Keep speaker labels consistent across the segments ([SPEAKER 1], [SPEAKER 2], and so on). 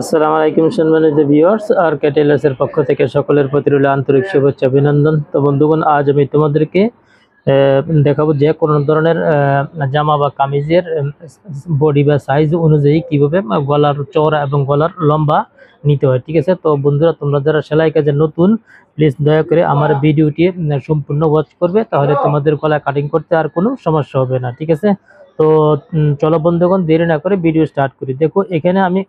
[SPEAKER 1] আসসালামু আলাইকুম সম্মানিত ভিউয়ার্স আর ক্যাটেলার্সের পক্ষ থেকে সকলের প্রতি রইল আন্তরিক শুভেচ্ছা, অভিনন্দন। তো বন্ধুগণ, আজ আমি তোমাদেরকে দেখাবো যে কোনো ধরনের জামা বা কামিজের বডি বা সাইজ অনুযায়ী কীভাবে গলার চওড়া এবং গলার লম্বা নিতে হয়, ঠিক আছে? তো বন্ধুরা, তোমরা যারা সেলাই কাজে নতুন প্লিজ দয়া করে আমার ভিডিওটি সম্পূর্ণ ওয়াচ করবে, তাহলে তোমাদের গলা কাটিং করতে আর কোনো সমস্যা হবে না, ঠিক আছে? তো চলো বন্ধুগণ, দেরি না করে ভিডিও স্টার্ট করি। দেখো, এখানে আমি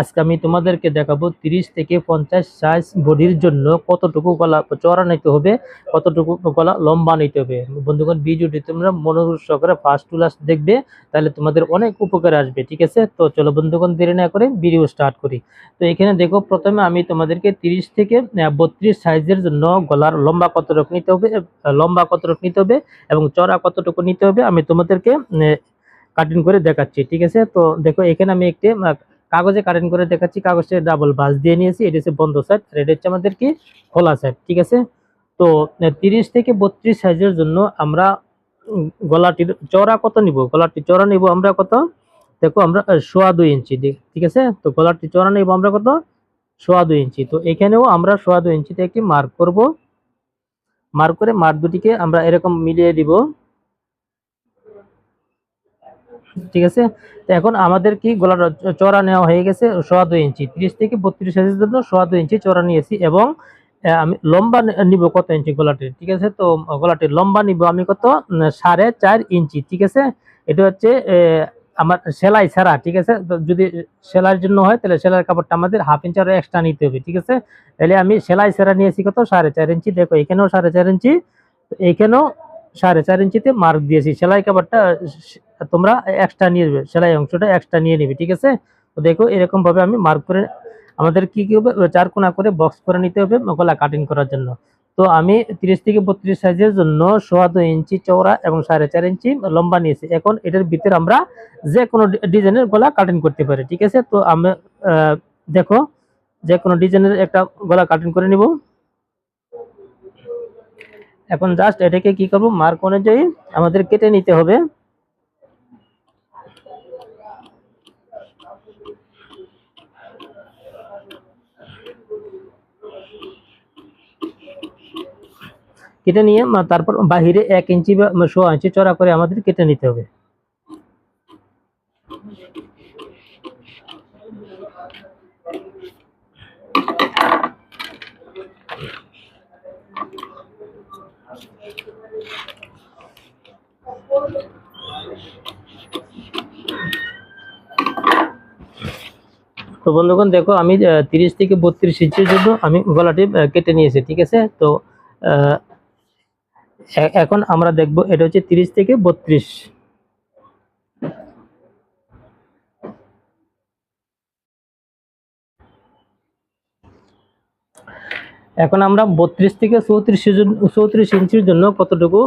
[SPEAKER 1] আজকে আমি তোমাদেরকে দেখাবো তিরিশ থেকে পঞ্চাশ সাইজ বডির জন্য কতটুকু গলা চড়া নিতে হবে, কতটুকু গলা লম্বা নিতে হবে। বন্ধুগণ, ভিডিওটি তোমরা মনোযোগ সহকারে ফার্স্ট টু লাস্ট দেখবে, তাহলে তোমাদের অনেক উপকার আসবে, ঠিক আছে? তো চলো বন্ধুগণ, দেরি না করে ভিডিও স্টার্ট করি। তো এখানে দেখো, প্রথমে আমি তোমাদেরকে তিরিশ থেকে বত্রিশ সাইজের জন্য গলার লম্বা কতটুকু নিতে হবে লম্বা কতটুকু নিতে হবে এবং চড়া কতটুকু নিতে হবে আমি তোমাদেরকে কাটিং করে দেখাচ্ছি, ঠিক আছে? তো দেখো, এখানে আমি একটি কাগজে কারেন্ট করে দেখাচ্ছি, কাগজে ডাবল বাস দিয়ে নিয়েছি, এটা হচ্ছে বন্ধ সাইড আর এটা হচ্ছে আমাদের কি খোলা সাইড ঠিক আছে? তো তিরিশ থেকে বত্রিশ সাইজের জন্য আমরা গলাটির চড়া কত নিব? গলাটি চড়া নিব আমরা কত? দেখো আমরা সোয়া দুই ইঞ্চি ঠিক আছে? তো গলাটি চড়া নিব আমরা কত? সোয়া দুই ইঞ্চি। তো এখানেও আমরা সোয়া দুই ইঞ্চিতে একটি মার্ক করব। মার্ক করে মার্ক দুটিকে আমরা এরকম মিলিয়ে দিব। ঠিক আছে? তো এখন আমাদের কি গলার চড়া নেওয়া হয়ে গেছে সোয়া দুই ইঞ্চি। তিরিশ থেকে বত্রিশ সাইজের জন্য সোয়া দুই ইঞ্চি চড়া নিয়েছি এবং আমি লম্বা নিব কত ইঞ্চি গলাটির? ঠিক আছে? তো, গলাটির লম্বা নিব আমি কত? সাড়ে চার ইঞ্চি, ঠিক আছে? এটা হচ্ছে আমার সেলাই ছাড়া, ঠিক আছে? যদি সেলাইয়ের জন্য হয় তাহলে সেলাইয়ের কাপড়টা আমাদের হাফ ইঞ্চ আরও এক্সট্রা নিতে হবে, ঠিক আছে? তাহলে আমি সেলাই ছাড়া নিয়েছি কত? সাড়ে চার ইঞ্চি। দেখো, এখানেও সাড়ে চার ইঞ্চি, তো এইখানেও সাড়ে চার ইঞ্চিতে মার্ক দিয়েছি। সেলাই কাপড়টা তোমরা এক্সট্রা নিয়ে নেবে, সেলাই অংশটা এক্সট্রা নিয়ে নেবে, ঠিক আছে? তো দেখো এরকম ভাবে আমি মার্ক করে, আমাদের কি কি হবে? চার কোনা করে বক্স করে নিতে হবে গলা কাটিং করার জন্য। তো আমি তিরিশ থেকে বত্রিশ সাইজের জন্য সোয়া দুই ইঞ্চি চওড়া এবং সাড়ে চার ইঞ্চি লম্বা নিয়েছি। এখন এটার ভিতরে আমরা যে কোনো ডিজাইনের গলা কাটিং করতে পারি, ঠিক আছে? তো আমি দেখো যে কোনো ডিজাইনের একটা গলা কাটিং করে নিব। এখন জাস্ট এটাকে কি করব? মার্ক অনুযায়ী আমাদের কেটে নিতে হবে। কেটে নিয়ে তারপর বাহিরে এক ইঞ্চি বা সোয়া ইঞ্চি চড়া করে আমাদের কেটে নিতে হবে। তো বন্ধুগণ, দেখো আমি তিরিশ থেকে বত্রিশ ইঞ্চির জন্য আমি গলাটি কেটে নিয়েছি, ঠিক আছে? তো এখন আমরা দেখব এটা হচ্ছে তিরিশ থেকে বত্রিশ। এখন আমরা বত্রিশ থেকে চৌত্রিশ চৌত্রিশ ইঞ্চির জন্য কতটুকু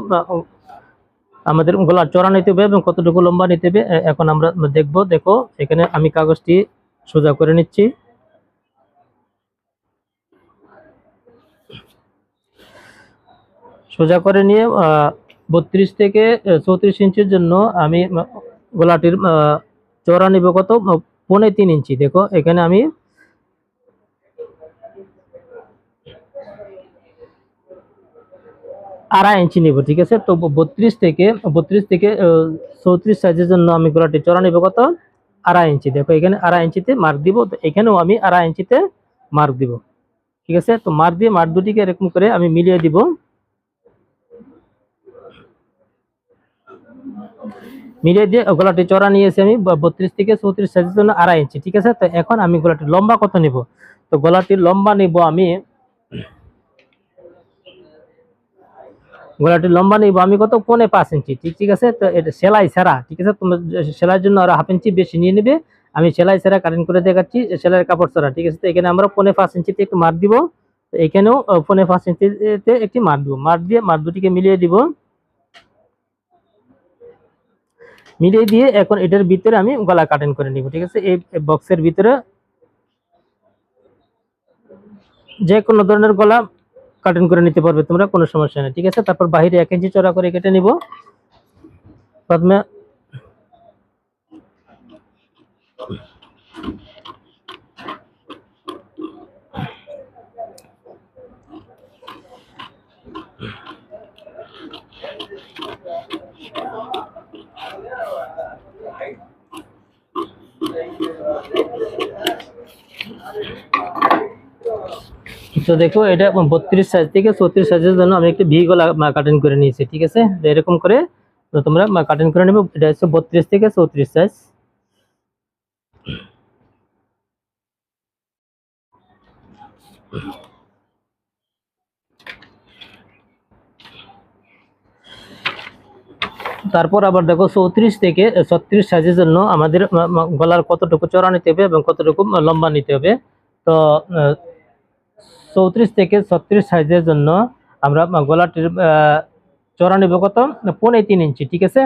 [SPEAKER 1] আমাদের গলা চড়া নিতে হবে এবং কতটুকু লম্বা নিতে হবে এখন আমরা দেখব। দেখো, এখানে আমি কাগজটি সোজা করে নিচ্ছি। সোজা করে নিয়ে বত্রিশ থেকে চৌত্রিশ ইঞ্চির জন্য আমি গলাটির আহ, নিব কত? আহ, পৌনে তিন ইঞ্চি। দেখো এখানে আমি আড়াই ইঞ্চি নিব ঠিক আছে? তো বত্রিশ থেকে বত্রিশ থেকে চৌত্রিশ সাইজের জন্য আমি গলাটি চড়া নিব কত? আড়াই ইঞ্চি। দেখো এখানে আড়াই ইঞ্চিতে মার্ক দিব তো এখানেও আমি আড়াই ইঞ্চিতে মার্ক দিব ঠিক আছে? তো মার্ক দিয়ে মার্ক দুটিকে এরকম করে আমি মিলিয়ে দিব। মিলিয়ে দিয়ে গলাটি চড়া নিয়েছি আমি বত্রিশ থেকে চৌত্রিশ সাইজের জন্য আড়াই ইঞ্চি, ঠিক আছে? তো এখন আমি গলাটি লম্বা কত নিব? তো গলাটির লম্বা নিব আমি গলাটির লম্বা নিব আমি কত? পৌনে পাঁচ ইঞ্চি, ঠিক ঠিক আছে? তো এটা সেলাই ছাড়া, ঠিক আছে? তোমরা সেলাইয়ের জন্য আরও হাফ ইঞ্চি বেশি নিয়ে নেবে। আমি সেলাই ছাড়া কাটিং করে দেখাচ্ছি সেলাইয়ের কাপড় ছাড়া ঠিক আছে? তো এখানে আমরা পৌনে পাঁচ ইঞ্চিতে একটু মার দিব। এখানেও পৌনে পাঁচ ইঞ্চিতে একটি মার দিব। মার দিয়ে মার দুটিকে মিলিয়ে দিব। মিলিয়ে দিয়ে এখন এটার ভিতরে আমি গলা কাটেন করে নিব, ঠিক আছে? এই বক্সের ভিতরে যে কোনো ধরনের গলা কাটেন করে নিতে পারবে তোমরা, কোনো সমস্যা নেই, ঠিক আছে? তারপর বাহিরে এক ইঞ্চি চড়া করে কেটে নিব। প্রথমে তো দেখো, এটা বত্রিশ সাইজ থেকে চৌত্রিশ সাইজের জন্য আমি একটি ভি গলা কাটিং করে নিয়েছি, ঠিক আছে? এরকম করে তোমরা কাটিং করে নেবে, এটা হচ্ছে বত্রিশ থেকে চৌত্রিশ সাইজ তারপর আবার দেখো, চৌত্রিশ থেকে ছত্রিশ সাইজের জন্য আমাদের গলার কতটুকু চড়া নিতে হবে এবং কতটুকু লম্বা নিতে হবে। তো চৌত্রিশ থেকে ছত্রিশ সাইজের জন্য আমরা গলাটির চড়া নেব কত? পনেরো তিন ইঞ্চি, ঠিক আছে?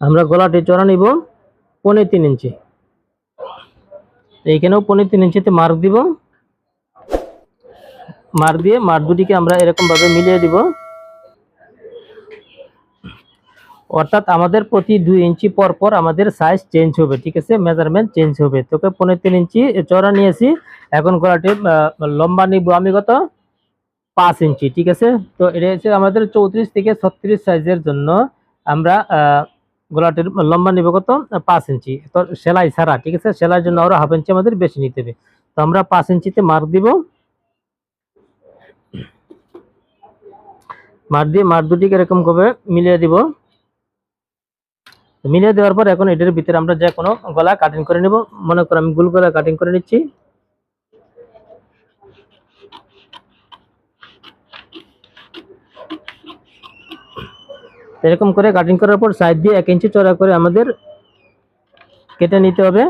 [SPEAKER 1] আমরা গলাটি চড়া নিব পনেরো তিন ইঞ্চি। এইখানেও পনেরো তিন ইঞ্চিতে মার্ক দিব। মার্ক দিয়ে মার্ক দুটিকে আমরা এরকম ভাবে মিলিয়ে দিব। অর্থাৎ আমাদের প্রতি দুই ইঞ্চি পর পর আমাদের সাইজ চেঞ্জ হবে, ঠিক আছে? মেজারমেন্ট চেঞ্জ হবে। তোকে পনেরো তিন ইঞ্চি চড়া নিয়েছি, এখন গলাটি লম্বা নিব আমি কত? পাঁচ ইঞ্চি, ঠিক আছে? তো এটা হচ্ছে আমাদের চৌত্রিশ থেকে ছত্রিশ সাইজের জন্য আমরা গলাটির লম্বা নিব কত? পাঁচ ইঞ্চি। তো সেলাই ছাড়া, ঠিক আছে? সেলাইয়ের জন্য আরও হাফ ইঞ্চি আমাদের বেশি নিতে হবে। তো আমরা পাঁচ ইঞ্চিতে মার্ক দিব। মার দিয়ে মার দুটিকে এরকম ভাবে মিলিয়ে দিব। মিলিয়ে দেওয়ার পর এখন এটার ভিতরে আমরা যে কোনো গলা কাটিং করে নেব। মনে করো আমি গুল গলা কাটিং করে নিচ্ছি। এরকম করে কাটিং করার পর সাইড দিয়ে এক ইঞ্চি চড়া করে আমাদের কেটে নিতে হবে।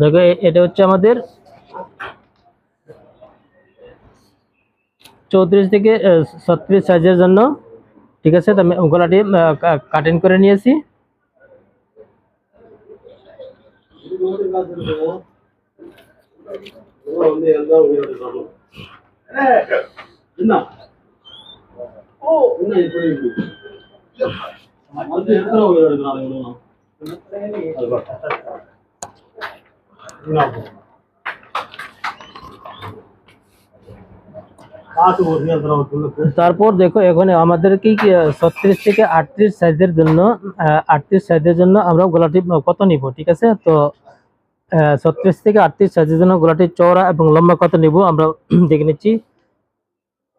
[SPEAKER 1] দেখো এটা হচ্ছে আমাদের চৌত্রিশ থেকে ছত্রিশ সাইজের জন্য, ঠিক আছে? আমি গলাটি কাটিং করে নিয়েছি। তারপর দেখো, এখানে আমাদের কি ছত্রিশ থেকে আটত্রিশ সাইজের জন্য আটত্রিশ সাইজের জন্য আমরা গলাটি কত নিব, ঠিক আছে? তো ছত্রিশ থেকে আটত্রিশ সাইজের জন্য গলাটি চওড়া এবং লম্বা কত নিব আমরা দেখে নিচ্ছি।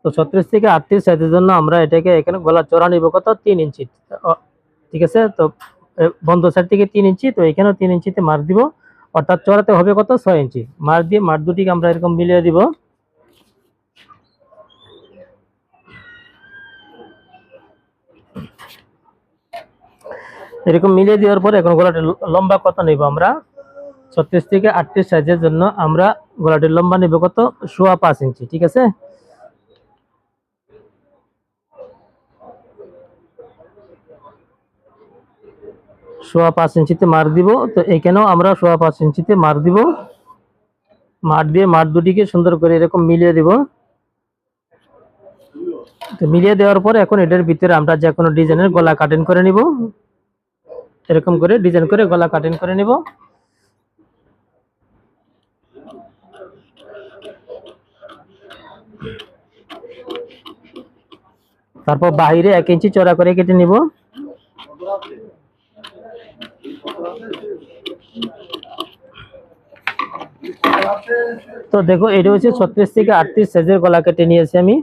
[SPEAKER 1] তো ছত্রিশ থেকে আটত্রিশ সাইজের জন্য আমরা এটাকে এখানে গলা চওড়া নিব কত? তিন ইঞ্চি ঠিক আছে? তো বন্ধ সাইড থেকে তিন ইঞ্চি, তো এখানেও তিন ইঞ্চিতে মার দিব। অর্থাৎ চড়াতে হবে কত? ছয় ইঞ্চি। মার দিয়ে মার দুটিকে আমরা এরকম মিলিয়ে দিব। এরকম মিলিয়ে দেওয়ার পর এখন গলাটির লম্বা কত নিব আমরা? ছত্রিশ থেকে আটত্রিশ সাইজের জন্য আমরা গলাটির লম্বা নিব কত? সোয়া পাঁচ ইঞ্চি, ঠিক আছে? সোয়া পাঁচ ইঞ্চিতে মার দিব। তো এখানেও আমরা সোয়া পাঁচ ইঞ্চিতে মার দিব। মার দিয়ে মার দুটিকে সুন্দর করে এরকম মিলিয়ে দিব। তো মিলিয়ে দেওয়ার পর এখন এটার ভিতরে আমরা যে কোনো ডিজাইনের গলা কাটিং করে নিব। এরকম করে ডিজাইন করে গলা কাটিং করে নিব। তারপর বাহিরে এক ইঞ্চি চড়া করে কেটে নিব। তো দেখো, এটা হচ্ছে ছত্রিশ থেকে আটত্রিশ সাইজের গলা কেটে নিয়েছি আমি।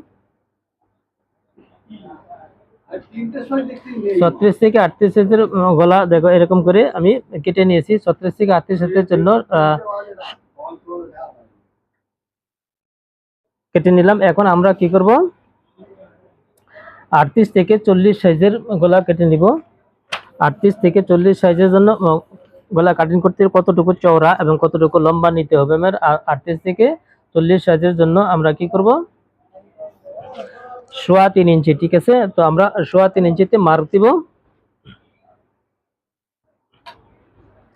[SPEAKER 1] ছত্রিশ থেকে আটত্রিশ সাইজের গলা দেখো, এরকম করে আমি কেটে নিয়েছি। ছত্রিশ থেকে আটত্রিশ সাইজের জন্য কেটে নিলাম। এখন আমরা কি করব? আটত্রিশ থেকে চল্লিশ সাইজের গলা কেটে নিব। আটত্রিশ থেকে চল্লিশ সাইজের জন্য গলা কাটিং করতে কতটুকু চওড়া এবং কতটুকু লম্বা নিতে হবে আমার আটত্রিশ থেকে চল্লিশ সাইজের জন্য আমরা কি করব? সোয়া তিন ইঞ্চি, ঠিক আছে? তো আমরা সোয়া তিন ইঞ্চিতে মার্ক দিব।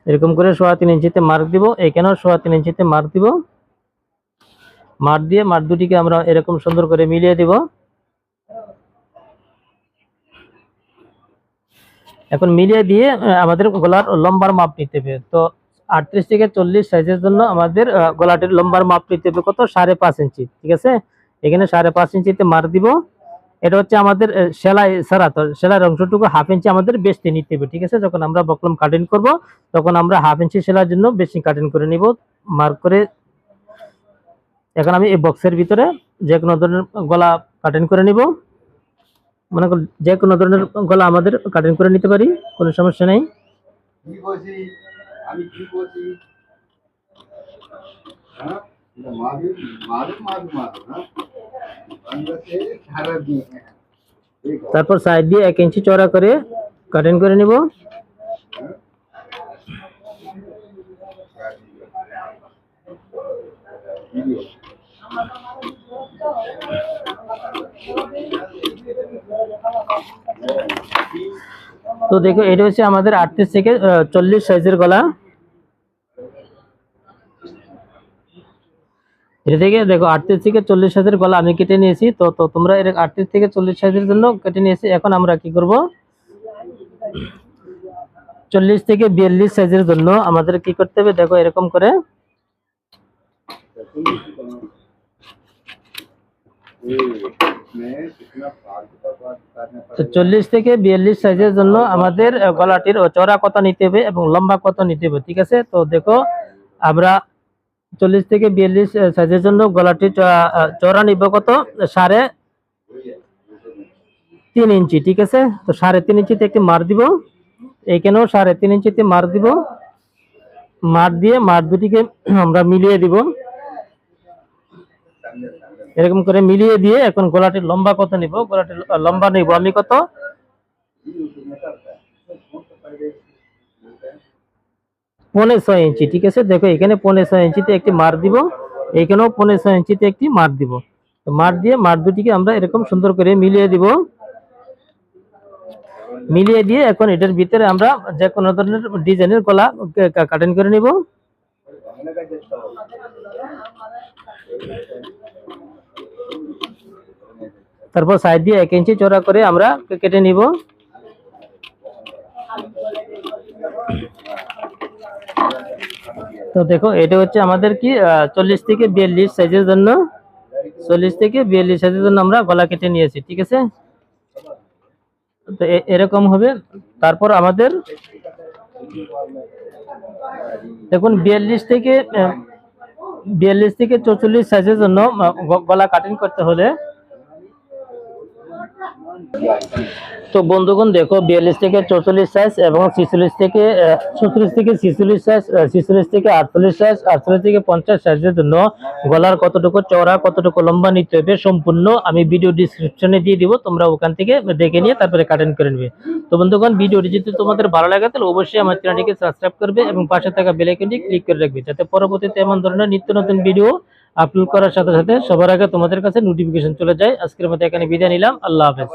[SPEAKER 1] এরকম করে সোয়া তিন ইঞ্চিতে মার্ক দিব। এখানেও সোয়া তিন ইঞ্চিতে মার্ক দিব। মার দিয়ে মার দুটিকে আমরা এরকম সুন্দর করে মিলিয়ে দিব। এখন মিলিয়ে দিয়ে আমাদের গলার লম্বার মাপ নিতে হবে। তো আটত্রিশ থেকে চল্লিশ সাইজের জন্য আমাদের গলাটির লম্বার মাপ নিতে হবে কত? সাড়ে পাঁচ ইঞ্চি, ঠিক আছে? এখানে সাড়ে পাঁচ ইঞ্চিতে মার দিব। এটা হচ্ছে আমাদের সেলাই ছাড়া, তো সেলাইয়ের অংশটুকু হাফ ইঞ্চি আমাদের বেশি নিতে হবে, ঠিক আছে? যখন আমরা বকলম কাটিং করব, তখন আমরা হাফ ইঞ্চি সেলাইয়ের জন্য বেশি কাটিং করে নিব, মার্ক করে। এখন আমি এই বক্সের ভিতরে যে কোনো ধরনের গলা কাটিং করে নিব। মনে কর যে কোনো ধরনের গলা আমাদের কাটিং করে নিতে পারি কোনো সমস্যা নেই।
[SPEAKER 2] হ্যাঁ হ্যাঁ। আছে
[SPEAKER 1] তারপর সাইড দিয়ে এক ইঞ্চি চড়া করে কাটিং করে নিব।
[SPEAKER 2] ভিডিও
[SPEAKER 1] তো দেখো, এটা হচ্ছে আমাদের আটত্রিশ থেকে চল্লিশ সাইজের গলা। এটা থেকে দেখো, আটত্রিশ থেকে চল্লিশ সাইজের গলা আমি কেটে নিয়েছি। তো তো তোমরা এর আটত্রিশ থেকে চল্লিশ সাইজের জন্য কেটে নিয়েছি। এখন আমরা কি করব? চল্লিশ থেকে বিয়াল্লিশ সাইজের জন্য আমাদের কি করতে হবে? দেখো, এরকম করে। চল্লিশ থেকে বিয়াল্লিশ সাইজের জন্য আমাদের গলাটির চড়া কত নিতে হবে এবং লম্বা কত নিতে হবে, ঠিক আছে? তো দেখো, আমরা চল্লিশ থেকে বিয়াল্লিশ সাইজের জন্য গলাটি চড়া নিব কত? সাড়ে তিন ইঞ্চি, ঠিক আছে? তো সাড়ে তিন ইঞ্চিতে একটি মার দিব। এখানেও সাড়ে তিন ইঞ্চিতে মার দিব। মার দিয়ে মার দুটিকে আমরা মিলিয়ে দিব। এরকম করে মিলিয়ে দিয়ে এখন গলাটির লম্বা কত নিব? গলাটির লম্বা নিব। আমি কত? পৌনে ছয় ইঞ্চি, ঠিক আছে? দেখো, এখানে পৌনে ছয় ইঞ্চিতে একটি মার দিব। এখানেও পৌনে ছয় ইঞ্চিতে একটি মার দিব। মার দিয়ে, মার দুটিকে আমরা এরকম সুন্দর করে মিলিয়ে দিব। মিলিয়ে দিয়ে এখন এটার ভিতরে আমরা যে কোনো ধরনের ডিজাইনের গলা কাটিং করে নিব। তারপর সাইড দিয়ে এক ইঞ্চি চড়া করে আমরা কেটে নিব। তো দেখো, এটা হচ্ছে আমাদের কি চল্লিশ থেকে বিয়াল্লিশ সাইজের জন্য, চল্লিশ থেকে বিয়াল্লিশ সাইজের জন্য আমরা গলা কেটে নিয়েছি, ঠিক আছে? তো এরকম হবে। তারপর আমাদের, দেখুন, বিয়াল্লিশ থেকে বিয়াল্লিশ থেকে চৌচল্লিশ সাইজের জন্য গলা কাটিং করতে হলে তো বন্ধুগণ দেখো, বিয়াল্লিশ থেকে চৌচল্লিশ সাইজ এবং ছিচল্লিশ থেকে ছত্রিশ থেকে ছিচল্লিশ সাইজ ছিচল্লিশ থেকে আটচল্লিশ সাইজ আটচল্লিশ থেকে পঞ্চাশ সাইজের জন্য গলার কতটুকু চওড়া, কতটুকু লম্বা নিতে হবে সম্পূর্ণ আমি ভিডিও ডিসক্রিপশনে দিয়ে দিব, তোমরা ওখান থেকে দেখে নিয়ে তারপরে কাটেন করে নেবে। তো বন্ধুগণ ভিডিওটি যদি তোমাদের ভালো লাগে, তাহলে অবশ্যই আমার চ্যানেলটিকে সাবস্ক্রাইব করবে এবং পাশে থাকা বেল আইকনটি ক্লিক করে রাখবে, যাতে পরবর্তীতে এমন ধরনের নিত্য নতুন ভিডিও আপলোড করার সাথে সাথে সবার আগে তোমাদের কাছে নোটিফিকেশন চলে যায়। আজকের মতো এখানে বিদায় নিলাম। আল্লাহ হাফেজ।